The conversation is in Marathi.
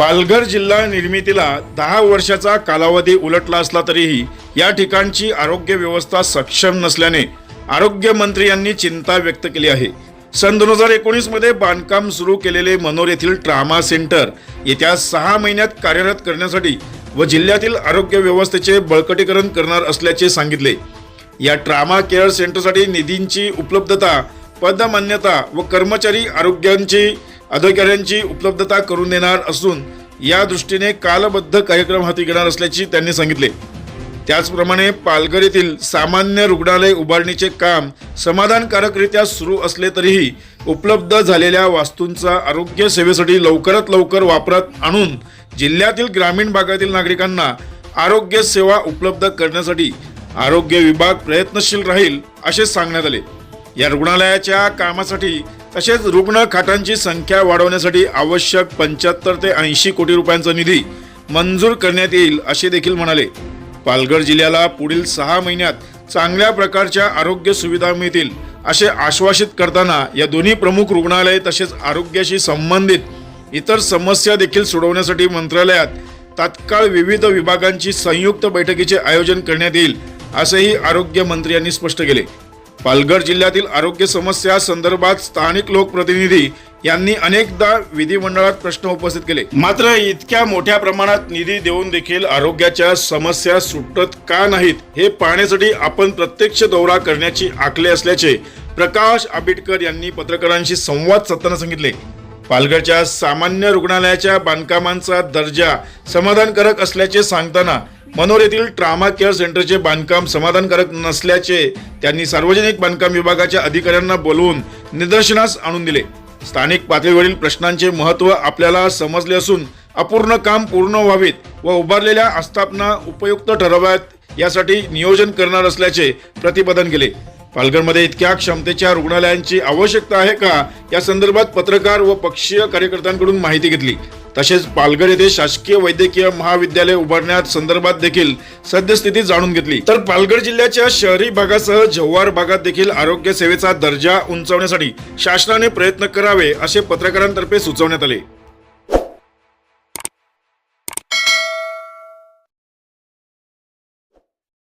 पालघर जिल्हा निर्मितीला दहा वर्षाचा कालावधी उलटला असला तरीही या ठिकाणची आरोग्य व्यवस्था सक्षम नसल्याने आरोग्य मंत्री यांनी चिंता व्यक्त केली आहे. सन दोन हजार एकोणीसमध्ये बांधकाम सुरू केलेले मनोर येथील ट्रामा सेंटर येत्या सहा महिन्यात कार्यरत करण्यासाठी व जिल्ह्यातील आरोग्य व्यवस्थेचे बळकटीकरण करणार असल्याचे सांगितले. या ट्रामा केअर सेंटरसाठी निधींची उपलब्धता पदमान्यता व कर्मचारी आरोग्यांची अधिकाऱ्यांची उपलब्धता करून देणार असून या दृष्टीने कालबद्ध कार्यक्रम हाती घेणार असल्याची त्यांनी सांगितले. त्याचप्रमाणे पालघर येथील सामान्य रुग्णालय उभारणीचे काम समाधानकारकरित्या सुरू असले तरीही उपलब्ध झालेल्या वास्तूंचा आरोग्य सेवेसाठी लवकरात लवकर वापरात आणून जिल्ह्यातील ग्रामीण भागातील नागरिकांना आरोग्य सेवा उपलब्ध करण्यासाठी आरोग्य विभाग प्रयत्नशील राहील असे सांगण्यात आले. या रुग्णालयाच्या कामासाठी तसेच रुग्ण खाटांची संख्या वाढवण्यासाठी आवश्यक पंच्याहत्तर ते ऐंशी कोटी रुपयांचा निधी मंजूर करण्यात येईल असे देखील म्हणाले. पालघर जिल्ह्याला पुढील सहा महिन्यात चांगल्या प्रकारच्या आरोग्य सुविधा मिळतील असे आश्वासित करताना या दोन्ही प्रमुख रुग्णालय तसेच आरोग्याशी संबंधित इतर समस्या देखील सोडवण्यासाठी मंत्रालयात तात्काळ विविध विभागांची संयुक्त बैठकीचे आयोजन करण्यात येईल असेही आरोग्य स्पष्ट केले. पालघर जिल्ह्यातील आरोग्य समस्या संदर्भात स्थानिक लोकप्रतिनिधी यांनी अनेकदा विधिमंडळात प्रश्न उपस्थित केले. मात्र इतक्या मोठ्या प्रमाणात निधी देऊन देखील आरोग्याच्या समस्या सुटत का नाहीत हे पाहण्यासाठी आपण प्रत्यक्ष दौरा करण्याची आखले असल्याचे प्रकाश आंबेडकर यांनी पत्रकारांशी संवाद साधताना सांगितले. पालघरच्या सामान्य रुग्णालयाच्या बांधकामांचा दर्जा समाधानकारक असल्याचे सांगताना मनोर येथील ट्रामा केअर सेंटरचे बांधकाम समाधानकारक नसल्याचे त्यांनी सार्वजनिक बांधकाम विभागाच्या अधिकाऱ्यांना बोलवून निदर्शनास आणून दिले. स्थानिक पातळीवरील प्रश्नांचे महत्त्व आपल्याला समजले असून अपूर्ण काम पूर्ण व्हावीत व उभारलेल्या आस्थापना उपयुक्त ठराव्यात यासाठी नियोजन करणार असल्याचे प्रतिपादन केले. पालघरमध्ये इतक्या क्षमतेच्या रुग्णालयांची आवश्यकता आहे का? या संदर्भात पत्रकार व पक्षीय कार्यकर्त्यांकडून माहिती घेतली. तसेच पालघर येथे शासकीय वैद्यकीय महाविद्यालय उभारण्यात संदर्भात देखील सद्यस्थिती जाणून घेतली. तर पालघर जिल्ह्याच्या शहरी भागासह जव्हार भागात देखील आरोग्य सेवेचा दर्जा उंचावण्यासाठी शासनाने प्रयत्न करावे असे पत्रकारांतर्फे सुचवण्यात आले.